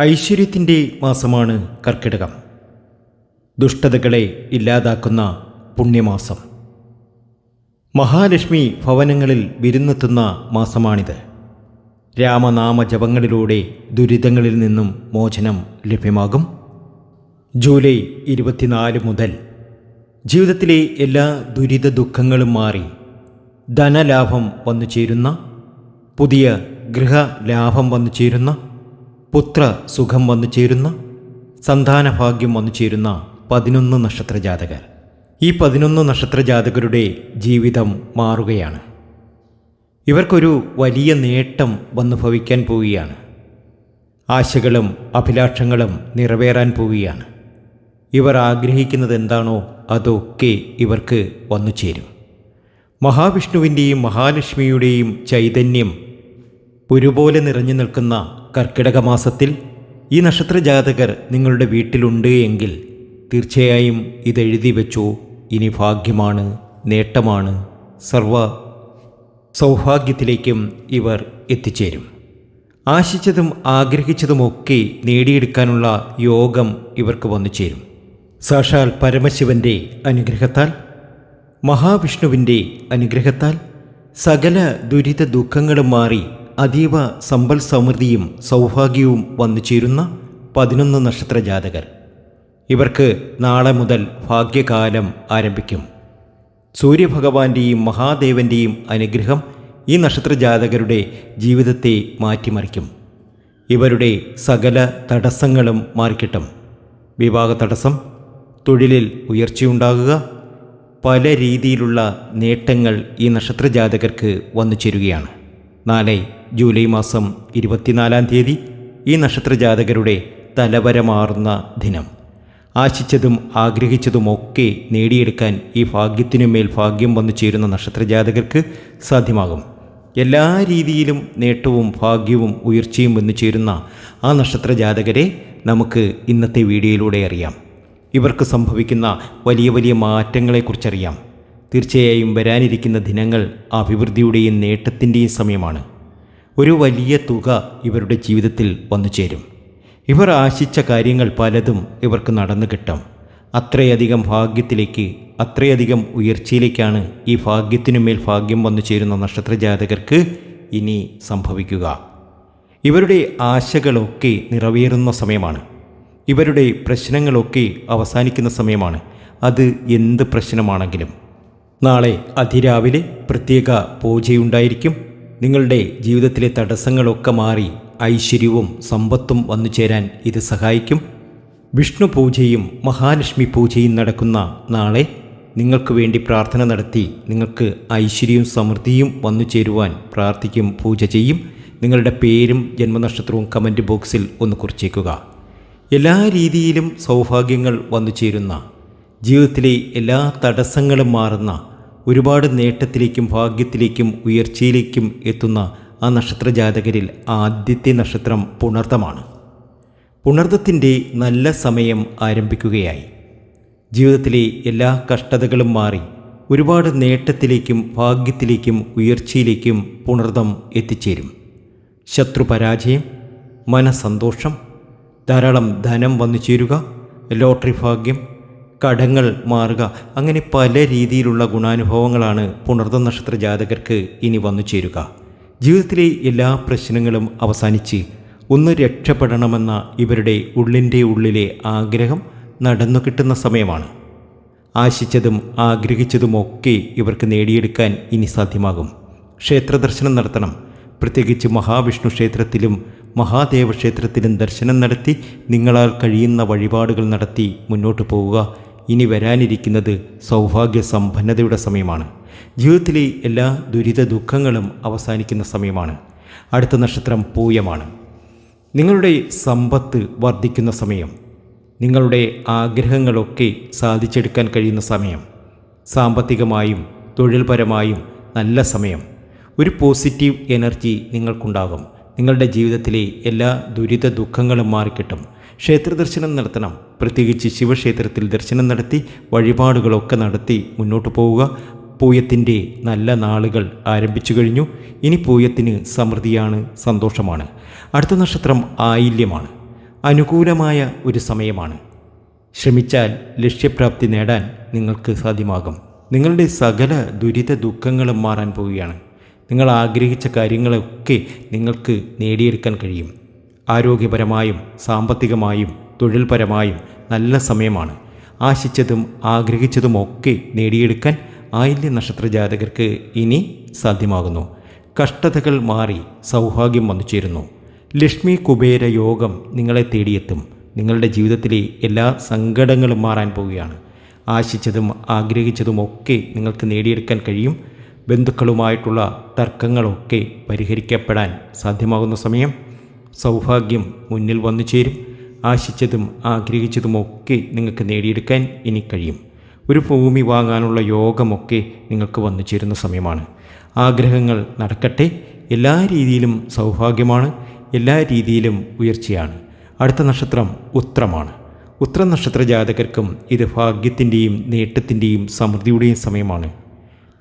ഐശ്വര്യത്തിന്റെ മാസമാണ് കർക്കിടകം. ദുഷ്ടതകളെ ഇല്ലാതാക്കുന്ന പുണ്യമാസം. മഹാലക്ഷ്മി ഭവനങ്ങളിൽ വിരുന്നെത്തുന്ന മാസമാണിത്. രാമനാമ ജപങ്ങളിലൂടെ ദുരിതങ്ങളിൽ നിന്നും മോചനം ലഭ്യമാകും. ജൂലൈ ഇരുപത്തിനാല് മുതൽ ജീവിതത്തിലെ എല്ലാ ദുരിത ദുഃഖങ്ങളും മാറി ധനലാഭം വന്നു ചേരുന്ന പുതിയ ഗൃഹലാഭം വന്നു ചേരുന്ന പുത്ര സുഖം വന്നു ചേരുന്ന സന്താനഭാഗ്യം വന്നു ചേരുന്ന പതിനൊന്ന് നക്ഷത്ര ജാതകർ ഈ പതിനൊന്ന് നക്ഷത്ര ജാതകരുടെ ജീവിതം മാറുകയാണ്. ഇവർക്കൊരു വലിയ നേട്ടം വന്നു ഭവിക്കാൻ പോവുകയാണ്. ആശകളും അഭിലാഷങ്ങളും നിറവേറാൻ പോവുകയാണ്. ഇവർ ആഗ്രഹിക്കുന്നത് എന്താണോ അതൊക്കെ ഇവർക്ക് വന്നു ചേരും. മഹാവിഷ്ണുവിന്റെയും മഹാലക്ഷ്മിയുടെയും ചൈതന്യം ഒരുപോലെ നിറഞ്ഞു നിൽക്കുന്ന കർക്കിടക മാസത്തിൽ ഈ നക്ഷത്ര ജാതകർ നിങ്ങളുടെ വീട്ടിലുണ്ട് എങ്കിൽ തീർച്ചയായും ഇതെഴുതി വെച്ചോ. ഇനി ഭാഗ്യമാണ് നേട്ടമാണ് സർവ സൗഭാഗ്യത്തിലേക്കും ഇവർ എത്തിച്ചേരും. ആശിച്ചതും ആഗ്രഹിച്ചതുമൊക്കെ നേടിയെടുക്കാനുള്ള യോഗം ഇവർക്ക് വന്നു ചേരും. സാക്ഷാൽ പരമശിവന്റെ അനുഗ്രഹത്താൽ മഹാവിഷ്ണുവിന്റെ അനുഗ്രഹത്താൽ സകല ദുരിത ദുഃഖങ്ങളും മാറി അതീവ സമ്പൽ സമൃദ്ധിയും സൗഭാഗ്യവും വന്നു ചേരുന്ന പതിനൊന്ന് നക്ഷത്ര ജാതകർ. ഇവർക്ക് നാളെ മുതൽ ഭാഗ്യകാലം ആരംഭിക്കും. സൂര്യഭഗവാന്റെയും മഹാദേവന്റെയും അനുഗ്രഹം ഈ നക്ഷത്ര ജാതകരുടെ ജീവിതത്തെ മാറ്റിമറിക്കും. ഇവരുടെ സകല തടസ്സങ്ങളും മാറിക്കിട്ടും. വിവാഹ തടസ്സം തൊഴിലിൽ ഉയർച്ചയുണ്ടാകുക പല രീതിയിലുള്ള നേട്ടങ്ങൾ ഈ നക്ഷത്ര ജാതകർക്ക് വന്നു ചേരുകയാണ്. നാളെ ജൂലൈ മാസം ഇരുപത്തിനാലാം തീയതി ഈ നക്ഷത്ര ജാതകരുടെ തലവരമാറുന്ന ദിനം. ആശിച്ചതും ആഗ്രഹിച്ചതുമൊക്കെ നേടിയെടുക്കാൻ ഈ ഭാഗ്യത്തിനുമേൽ ഭാഗ്യം വന്നു ചേരുന്ന നക്ഷത്ര ജാതകർക്ക് സാധ്യമാകും. എല്ലാ രീതിയിലും നേട്ടവും ഭാഗ്യവും ഉയർച്ചയും വന്നു ചേരുന്ന ആ നക്ഷത്ര ജാതകരെ നമുക്ക് ഇന്നത്തെ വീഡിയോയിലൂടെ അറിയാം. ഇവർക്ക് സംഭവിക്കുന്ന വലിയ വലിയ മാറ്റങ്ങളെക്കുറിച്ചറിയാം. തീർച്ചയായും വരാനിരിക്കുന്ന ദിനങ്ങൾ അഭിവൃദ്ധിയുടെയും നേട്ടത്തിന്റെയും സമയമാണ്. ഒരു വലിയ തുക ഇവരുടെ ജീവിതത്തിൽ വന്നു ചേരും. ഇവർ ആശിച്ച കാര്യങ്ങൾ പലതും ഇവർക്ക് നടന്നു കിട്ടും. അത്രയധികം ഭാഗ്യത്തിലേക്ക് അത്രയധികം ഉയർച്ചയിലേക്കാണ് ഈ ഭാഗ്യത്തിനുമേൽ ഭാഗ്യം വന്നു ചേരുന്ന നക്ഷത്ര ജാതകർക്ക് ഇനി സംഭവിക്കുക. ഇവരുടെ ആശകളൊക്കെ നിറവേറുന്ന സമയമാണ്. ഇവരുടെ പ്രശ്നങ്ങളൊക്കെ അവസാനിക്കുന്ന സമയമാണ്. അത് എന്ത് പ്രശ്നമാണെങ്കിലും. നാളെ അതിരാവിലെ പ്രത്യേക പൂജയുണ്ടായിരിക്കും. നിങ്ങളുടെ ജീവിതത്തിലെ തടസ്സങ്ങളൊക്കെ മാറി ഐശ്വര്യവും സമ്പത്തും വന്നു ചേരാൻ ഇത് സഹായിക്കും. വിഷ്ണു പൂജയും മഹാലക്ഷ്മി പൂജയും നടക്കുന്ന നാളെ നിങ്ങൾക്ക് വേണ്ടി പ്രാർത്ഥന നടത്തി നിങ്ങൾക്ക് ഐശ്വര്യവും സമൃദ്ധിയും വന്നു ചേരുവാൻ പ്രാർത്ഥിക്കും പൂജ ചെയ്യും. നിങ്ങളുടെ പേരും ജന്മനക്ഷത്രവും കമന്റ് ബോക്സിൽ ഒന്ന് കുറിച്ചേക്കുക. എല്ലാ രീതിയിലും സൗഭാഗ്യങ്ങൾ വന്നു ചേരുന്ന ജീവിതത്തിലെ എല്ലാ തടസ്സങ്ങളും മാറുന്ന ഒരുപാട് നേട്ടത്തിലേക്കും ഭാഗ്യത്തിലേക്കും ഉയർച്ചയിലേക്കും എത്തുന്ന ആ നക്ഷത്ര ജാതകരിൽ ആദ്യത്തെ നക്ഷത്രം പുണർത്തമാണ് പുണർത്തത്തിന്റെ നല്ല സമയം ആരംഭിക്കുകയായി. ജീവിതത്തിലെ എല്ലാ കഷ്ടതകളും മാറി ഒരുപാട് നേട്ടത്തിലേക്കും ഭാഗ്യത്തിലേക്കും ഉയർച്ചയിലേക്കും പുണർതം എത്തിച്ചേരും. ശത്രുപരാജയം മനസന്തോഷം ധാരാളം ധനം വന്നു ചേരുക ലോട്ടറി ഭാഗ്യം കടങ്ങൾ മാറുക. അങ്ങനെ പല രീതിയിലുള്ള ഗുണാനുഭവങ്ങളാണ് പുണർദ നക്ഷത്ര ജാതകർക്ക് ഇനി വന്നു ചേരുക. ജീവിതത്തിലെ എല്ലാ പ്രശ്നങ്ങളും അവസാനിച്ച് ഒന്ന് രക്ഷപ്പെടണമെന്ന ഇവരുടെ ഉള്ളിന്റെ ഉള്ളിലെ ആഗ്രഹം നടന്നു കിട്ടുന്ന സമയമാണ്. ആശിച്ചതും ആഗ്രഹിച്ചതുമൊക്കെ ഇവർക്ക് നേടിയെടുക്കാൻ ഇനി സാധ്യമാകും. ക്ഷേത്ര ദർശനം നടത്തണം. പ്രത്യേകിച്ച് മഹാവിഷ്ണു ക്ഷേത്രത്തിലും മഹാദേവ ക്ഷേത്രത്തിലും ദർശനം നടത്തി നിങ്ങളാൽ കഴിയുന്ന വഴിപാടുകൾ നടത്തി മുന്നോട്ട് പോവുക. ഇനി വരാനിരിക്കുന്നത് സൗഭാഗ്യ സമ്പന്നതയുടെ സമയമാണ്. ജീവിതത്തിലെ എല്ലാ ദുരിത ദുഃഖങ്ങളും അവസാനിക്കുന്ന സമയമാണ്. അടുത്ത നക്ഷത്രം പൂയമാണ്. നിങ്ങളുടെ സമ്പത്ത് വർദ്ധിക്കുന്ന സമയം. നിങ്ങളുടെ ആഗ്രഹങ്ങളൊക്കെ സാധിച്ചെടുക്കാൻ കഴിയുന്ന സമയം. സാമ്പത്തികമായും തൊഴിൽപരമായും നല്ല സമയം. ഒരു പോസിറ്റീവ് എനർജി നിങ്ങൾക്കുണ്ടാകും. നിങ്ങളുടെ ജീവിതത്തിലെ എല്ലാ ദുരിത ദുഃഖങ്ങളും മാറിക്കിട്ടും. ക്ഷേത്ര ദർശനം നടത്തണം. പ്രത്യേകിച്ച് ശിവക്ഷേത്രത്തിൽ ദർശനം നടത്തി വഴിപാടുകളൊക്കെ നടത്തി മുന്നോട്ട് പോവുക. പൂയത്തിന്റെ നല്ല നാളുകൾ ആരംഭിച്ചു കഴിഞ്ഞു. ഇനി പൂയത്തിന് സമൃദ്ധിയാണ് സന്തോഷമാണ്. അടുത്ത നക്ഷത്രം ആയില്യമാണ്. അനുകൂലമായ ഒരു സമയമാണ്. ശ്രമിച്ചാൽ ലക്ഷ്യപ്രാപ്തി നേടാൻ നിങ്ങൾക്ക് സാധ്യമാകും. നിങ്ങളുടെ സകല ദുരിത ദുഃഖങ്ങളും മാറാൻ പോവുകയാണ്. നിങ്ങൾ ആഗ്രഹിച്ച കാര്യങ്ങളൊക്കെ നിങ്ങൾക്ക് നേടിയെടുക്കാൻ കഴിയും. ആരോഗ്യപരമായും സാമ്പത്തികമായും തൊഴിൽപരമായും നല്ല സമയമാണ്. ആശിച്ചതും ആഗ്രഹിച്ചതുമൊക്കെ നേടിയെടുക്കാൻ ആയില്യ നക്ഷത്ര ജാതകർക്ക് ഇനി സാധ്യമാകുന്നു. കഷ്ടതകൾ മാറി സൗഭാഗ്യം വന്നു ചേരുന്നു. ലക്ഷ്മി കുബേര യോഗം നിങ്ങളെ തേടിയെത്തും. നിങ്ങളുടെ ജീവിതത്തിലെ എല്ലാ സങ്കടങ്ങളും മാറാൻ പോവുകയാണ്. ആശിച്ചതും ആഗ്രഹിച്ചതുമൊക്കെ നിങ്ങൾക്ക് നേടിയെടുക്കാൻ കഴിയും. ബന്ധുക്കളുമായിട്ടുള്ള തർക്കങ്ങളൊക്കെ പരിഹരിക്കപ്പെടാൻ സാധ്യമാകുന്ന സമയം സൗഭാഗ്യം മുന്നിൽ വന്നു ചേരും. ആശിച്ചതും ആഗ്രഹിച്ചതുമൊക്കെ നിങ്ങൾക്ക് നേടിയെടുക്കാൻ ഇനി കഴിയും. ഒരു ഭൂമി വാങ്ങാനുള്ള യോഗമൊക്കെ നിങ്ങൾക്ക് വന്നു ചേരുന്ന സമയമാണ്. ആഗ്രഹങ്ങൾ നടക്കട്ടെ. എല്ലാ രീതിയിലും സൗഭാഗ്യമാണ്. എല്ലാ രീതിയിലും ഉയർച്ചയാണ്. അടുത്ത നക്ഷത്രം ഉത്രമാണ്. ഉത്ര നക്ഷത്ര ജാതകർക്കും ഇത് ഭാഗ്യത്തിന്റെയും നേട്ടത്തിന്റെയും സമൃദ്ധിയുടെയും സമയമാണ്.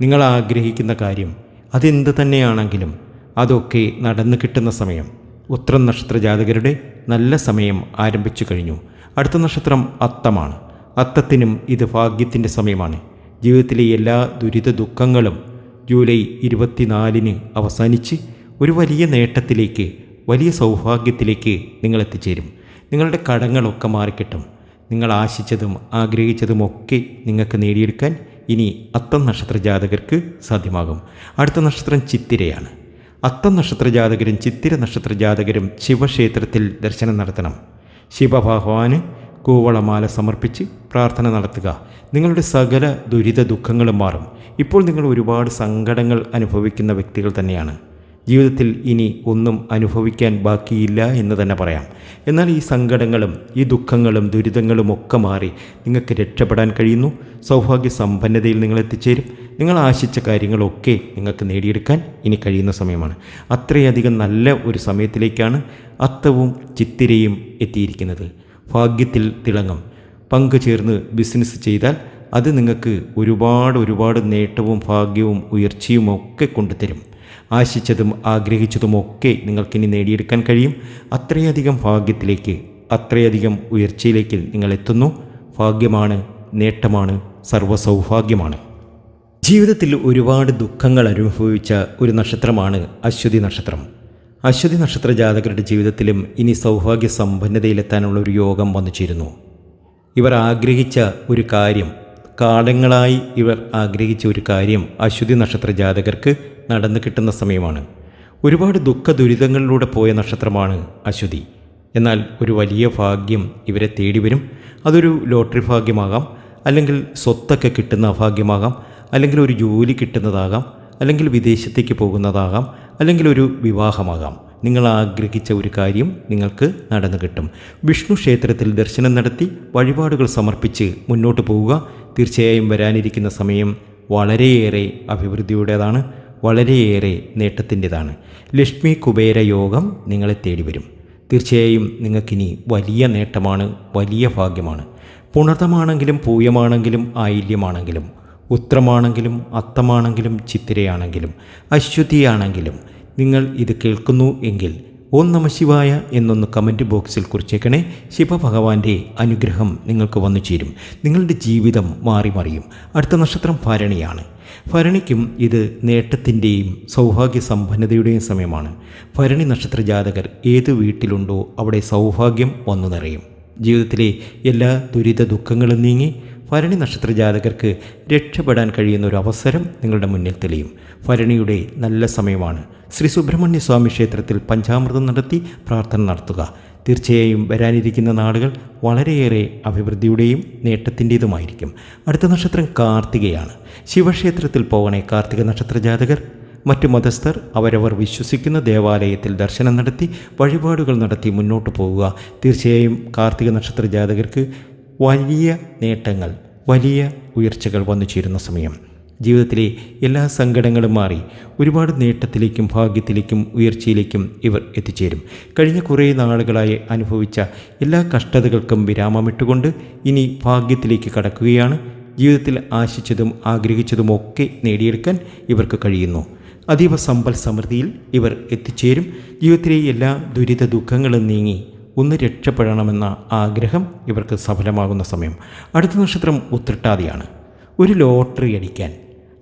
നിങ്ങൾ ആഗ്രഹിക്കുന്ന കാര്യം അതെന്ത് തന്നെയാണെങ്കിലും അതൊക്കെ നടന്നു കിട്ടുന്ന സമയം. ഉത്രം നക്ഷത്ര ജാതകരുടെ നല്ല സമയം ആരംഭിച്ചു കഴിഞ്ഞു. അടുത്ത നക്ഷത്രം അത്തമാണ്. അത്തത്തിനും ഇത് ഭാഗ്യത്തിന്റെ സമയമാണ്. ജീവിതത്തിലെ എല്ലാ ദുരിത ദുഃഖങ്ങളും ജൂലൈ ഇരുപത്തിനാലിന് അവസാനിച്ച് ഒരു വലിയ നേട്ടത്തിലേക്ക് വലിയ സൗഭാഗ്യത്തിലേക്ക് നിങ്ങൾ എത്തിച്ചേരും. നിങ്ങളുടെ കടങ്ങളൊക്കെ മാറിക്കിട്ടും. നിങ്ങൾ ആശിച്ചതും ആഗ്രഹിച്ചതുമൊക്കെ നിങ്ങൾക്ക് നേടിയെടുക്കാൻ ഇനി അത്തം നക്ഷത്ര ജാതകർക്ക് സാധ്യമാകും. അടുത്ത നക്ഷത്രം ചിത്തിരയാണ്. അത്തം നക്ഷത്ര ജാതകരും ചിത്തിര നക്ഷത്ര ജാതകരും ശിവക്ഷേത്രത്തിൽ ദർശനം നടത്തണം. ശിവഭഗവാന് കൂവളമാല സമർപ്പിച്ച് പ്രാർത്ഥന നടത്തുക. നിങ്ങളുടെ സകല ദുരിത ദുഃഖങ്ങളും മാറും. ഇപ്പോൾ നിങ്ങൾ ഒരുപാട് സങ്കടങ്ങൾ അനുഭവിക്കുന്ന വ്യക്തികൾ തന്നെയാണ്. ജീവിതത്തിൽ ഇനി ഒന്നും അനുഭവിക്കാൻ ബാക്കിയില്ല എന്ന് തന്നെ പറയാം. എന്നാൽ ഈ സങ്കടങ്ങളും ഈ ദുഃഖങ്ങളും ദുരിതങ്ങളും ഒക്കെ മാറി നിങ്ങൾക്ക് രക്ഷപ്പെടാൻ കഴിയുന്നു. സൗഭാഗ്യ സമ്പന്നതയിൽ നിങ്ങൾ എത്തിച്ചേരും. നിങ്ങൾ ആശിച്ച കാര്യങ്ങളൊക്കെ നിങ്ങൾക്ക് നേടിയെടുക്കാൻ ഇനി കഴിയുന്ന സമയമാണ്. അത്രയധികം നല്ല ഒരു സമയത്തിലേക്കാണ് അത്തവും ചിത്തിരയും എത്തിയിരിക്കുന്നത്. ഭാഗ്യത്തിൽ തിളങ്ങും. പങ്കു ചേർന്ന് ബിസിനസ് ചെയ്താൽ അത് നിങ്ങൾക്ക് ഒരുപാട് ഒരുപാട് നേട്ടവും ഭാഗ്യവും ഉയർച്ചയും ഒക്കെ കൊണ്ടുതരും. ആശിച്ചതും ആഗ്രഹിച്ചതുമൊക്കെ നിങ്ങൾക്കിനി നേടിയെടുക്കാൻ കഴിയും. അത്രയധികം ഭാഗ്യത്തിലേക്ക് അത്രയധികം ഉയർച്ചയിലേക്ക് നിങ്ങൾ എത്തുന്നു. ഭാഗ്യമാണ് നേട്ടമാണ് സർവസൗഭാഗ്യമാണ്. ജീവിതത്തിൽ ഒരുപാട് ദുഃഖങ്ങൾ അനുഭവിച്ച ഒരു നക്ഷത്രമാണ് അശ്വതി നക്ഷത്രം. അശ്വതി നക്ഷത്ര ജാതകരുടെ ജീവിതത്തിലും ഇനി സൗഭാഗ്യ സമ്പന്നതയിലെത്താനുള്ള ഒരു യോഗം വന്നു ചേരുന്നു. ഇവർ ആഗ്രഹിച്ച ഒരു കാര്യം കാലങ്ങളായി ഇവർ ആഗ്രഹിച്ച ഒരു കാര്യം അശ്വതി നക്ഷത്ര ജാതകർക്ക് നടന്നു കിട്ടുന്ന സമയമാണ്. ഒരുപാട് ദുഃഖ ദുരിതങ്ങളിലൂടെ പോയ നക്ഷത്രമാണ് അശ്വതി. എന്നാൽ ഒരു വലിയ ഭാഗ്യം ഇവരെ തേടി വരും. അതൊരു ലോട്ടറി ഭാഗ്യമാകാം അല്ലെങ്കിൽ സ്വത്തൊക്കെ കിട്ടുന്ന അഭാഗ്യമാകാം അല്ലെങ്കിൽ ഒരു ജോലി കിട്ടുന്നതാകാം അല്ലെങ്കിൽ വിദേശത്തേക്ക് പോകുന്നതാകാം അല്ലെങ്കിൽ ഒരു വിവാഹമാകാം. നിങ്ങൾ ആഗ്രഹിച്ച ഒരു കാര്യം നിങ്ങൾക്ക് നടന്നു കിട്ടും. വിഷ്ണു ക്ഷേത്രത്തിൽ ദർശനം നടത്തി വഴിപാടുകൾ സമർപ്പിച്ച് മുന്നോട്ട് പോവുക. തീർച്ചയായും വരാനിരിക്കുന്ന സമയം വളരെയേറെ അഭിവൃദ്ധിയുടേതാണ്. വളരെയേറെ നേട്ടത്തിന്റെതാണ്. ലക്ഷ്മി കുബേര യോഗം നിങ്ങളെ തേടി വരും തീർച്ചയായും നിങ്ങൾക്കിനി വലിയ നേട്ടമാണ് വലിയ ഭാഗ്യമാണ്. പുണർതമാണെങ്കിലും പൂയമാണെങ്കിലും ആയില്യമാണെങ്കിലും ഉത്രമാണെങ്കിലും അത്തമാണെങ്കിലും ചിത്തിരയാണെങ്കിലും അശ്വതിയാണെങ്കിലും നിങ്ങൾ ഇത് കേൾക്കുന്നു എങ്കിൽ ഓം നമ ശിവായ എന്നൊന്ന് കമന്റ് ബോക്സിൽ കുറിച്ചേക്കണേ. ശിവഭഗവാന്റെ അനുഗ്രഹം നിങ്ങൾക്ക് വന്നു ചേരും നിങ്ങളുടെ ജീവിതം മാറി മറിയും അടുത്ത നക്ഷത്രം ഭരണിയാണ്. ഭരണിക്കും ഇത് നേട്ടത്തിന്റെയും സൗഭാഗ്യ സമ്പന്നതയുടെയും സമയമാണ്. ഭരണി നക്ഷത്ര ജാതകർ ഏത് വീട്ടിലുണ്ടോ അവിടെ സൗഭാഗ്യം വന്നു നിറയും. ജീവിതത്തിലെ എല്ലാ ദുരിത ദുഃഖങ്ങളും നീങ്ങി ഭരണി നക്ഷത്ര ജാതകർക്ക് രക്ഷപ്പെടാൻ കഴിയുന്ന ഒരു അവസരം നിങ്ങളുടെ മുന്നിൽ തെളിയും. ഭരണിയുടെ നല്ല സമയമാണ്. ശ്രീ സുബ്രഹ്മണ്യ സ്വാമി ക്ഷേത്രത്തിൽ പഞ്ചാമൃതം നടത്തി പ്രാർത്ഥന നടത്തുക. തീർച്ചയായും വരാനിരിക്കുന്ന നാളുകൾ വളരെയേറെ അഭിവൃദ്ധിയുടെയും നേട്ടത്തിന്റേതുമായിരിക്കും. അടുത്ത നക്ഷത്രം കാർത്തികയാണ്. ശിവക്ഷേത്രത്തിൽ പോകണേ കാർത്തിക നക്ഷത്ര ജാതകർ. മറ്റു മതസ്ഥർ അവരവർ വിശ്വസിക്കുന്ന ദേവാലയത്തിൽ ദർശനം നടത്തി വഴിപാടുകൾ നടത്തി മുന്നോട്ട് പോവുക. തീർച്ചയായും കാർത്തിക നക്ഷത്ര ജാതകർക്ക് വലിയ നേട്ടങ്ങൾ വലിയ ഉയർച്ചകൾ വന്നു ചേരുന്ന സമയം. ജീവിതത്തിലെ എല്ലാ സങ്കടങ്ങളും മാറി ഒരുപാട് നേട്ടത്തിലേക്കും ഭാഗ്യത്തിലേക്കും ഉയർച്ചയിലേക്കും ഇവർ എത്തിച്ചേരും. കഴിഞ്ഞ കുറേ നാളുകളായി അനുഭവിച്ച എല്ലാ കഷ്ടതകൾക്കും വിരാമമിട്ടുകൊണ്ട് ഇനി ഭാഗ്യത്തിലേക്ക് കടക്കുകയാണ്. ജീവിതത്തിൽ ആശിച്ചതും ആഗ്രഹിച്ചതുമൊക്കെ നേടിയെടുക്കാൻ ഇവർക്ക് കഴിയുന്നു. അതീവ സമ്പൽ സമൃദ്ധിയിൽ ഇവർ എത്തിച്ചേരും. ജീവിതത്തിലെ എല്ലാ ദുരിത ദുഃഖങ്ങളും നീങ്ങി ഒന്ന് രക്ഷപ്പെടണമെന്ന ആഗ്രഹം ഇവർക്ക് സഫലമാകുന്ന സമയം. അടുത്ത നക്ഷത്രം ഉത്രട്ടാതിയാണ്. ഒരു ലോട്ടറി അടിക്കാൻ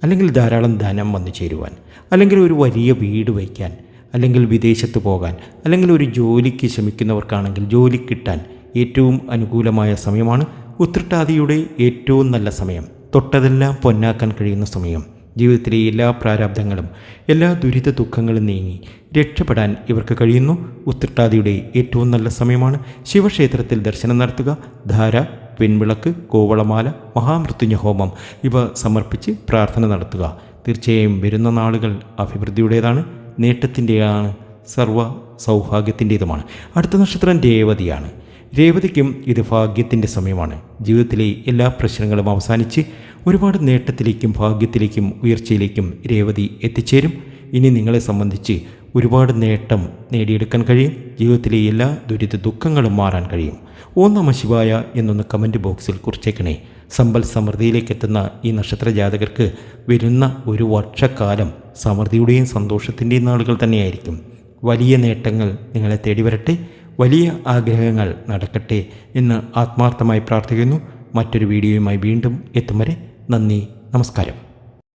അല്ലെങ്കിൽ ധാരാളം ധനം വന്നു ചേരുവാൻ അല്ലെങ്കിൽ ഒരു വലിയ വീട് വയ്ക്കാൻ അല്ലെങ്കിൽ വിദേശത്ത് പോകാൻ അല്ലെങ്കിൽ ഒരു ജോലിക്ക് ശ്രമിക്കുന്നവർക്കാണെങ്കിൽ ജോലി കിട്ടാൻ ഏറ്റവും അനുകൂലമായ സമയമാണ് ഉത്രട്ടാതിയുടെ ഏറ്റവും നല്ല സമയം. തൊട്ടതെല്ലാം പൊന്നാക്കാൻ കഴിയുന്ന സമയം. ജീവിതത്തിലെ എല്ലാ പ്രാരാബ്ദങ്ങളും എല്ലാ ദുരിത ദുഃഖങ്ങളും നീങ്ങി രക്ഷപ്പെടാൻ ഇവർക്ക് കഴിയുന്നു. ഉത്രട്ടാതിയുടെ ഏറ്റവും നല്ല സമയമാണ് ശിവക്ഷേത്രത്തിൽ ദർശനം നടത്തുക. ധാര വെൺവിളക്ക് കോവളമാല മഹാമൃത്യുഞ്ഞ ഹോമം ഇവ സമർപ്പിച്ച് പ്രാർത്ഥന നടത്തുക. തീർച്ചയായും വരുന്ന നാളുകൾ അഭിവൃദ്ധിയുടേതാണ് നേട്ടത്തിന്റെയാണ് സർവ സൗഭാഗ്യത്തിന്റേതുമാണ്. അടുത്ത നക്ഷത്രം രേവതിയാണ്. രേവതിക്കും ഇത് ഭാഗ്യത്തിന്റെ സമയമാണ്. ജീവിതത്തിലെ എല്ലാ പ്രശ്നങ്ങളും അവസാനിച്ച് ഒരുപാട് നേട്ടത്തിലേക്കും ഭാഗ്യത്തിലേക്കും ഉയർച്ചയിലേക്കും രേവതി എത്തിച്ചേരും. ഇനി നിങ്ങളെ സംബന്ധിച്ച് ഒരുപാട് നേട്ടം നേടിയെടുക്കാൻ കഴിയും. ജീവിതത്തിലെ എല്ലാ ദുരിത ദുഃഖങ്ങളും മാറാൻ കഴിയും. ഓം നമ ശിവായ എന്നൊന്ന് കമന്റ് ബോക്സിൽ കുറിച്ചേക്കണേ. സമ്പൽ സമൃദ്ധിയിലേക്ക് എത്തുന്ന ഈ നക്ഷത്ര ജാതകർക്ക് വരുന്ന ഒരു വർഷക്കാലം സമൃദ്ധിയുടെയും സന്തോഷത്തിന്റെയും നാളുകൾ തന്നെയായിരിക്കും. വലിയ നേട്ടങ്ങൾ നിങ്ങളെ തേടി വരട്ടെ വലിയ ആഗ്രഹങ്ങൾ നടക്കട്ടെ എന്ന് ആത്മാർത്ഥമായി പ്രാർത്ഥിക്കുന്നു. മറ്റൊരു വീഡിയോയുമായി വീണ്ടും എത്തും വരെ നന്ദി നമസ്കാരം.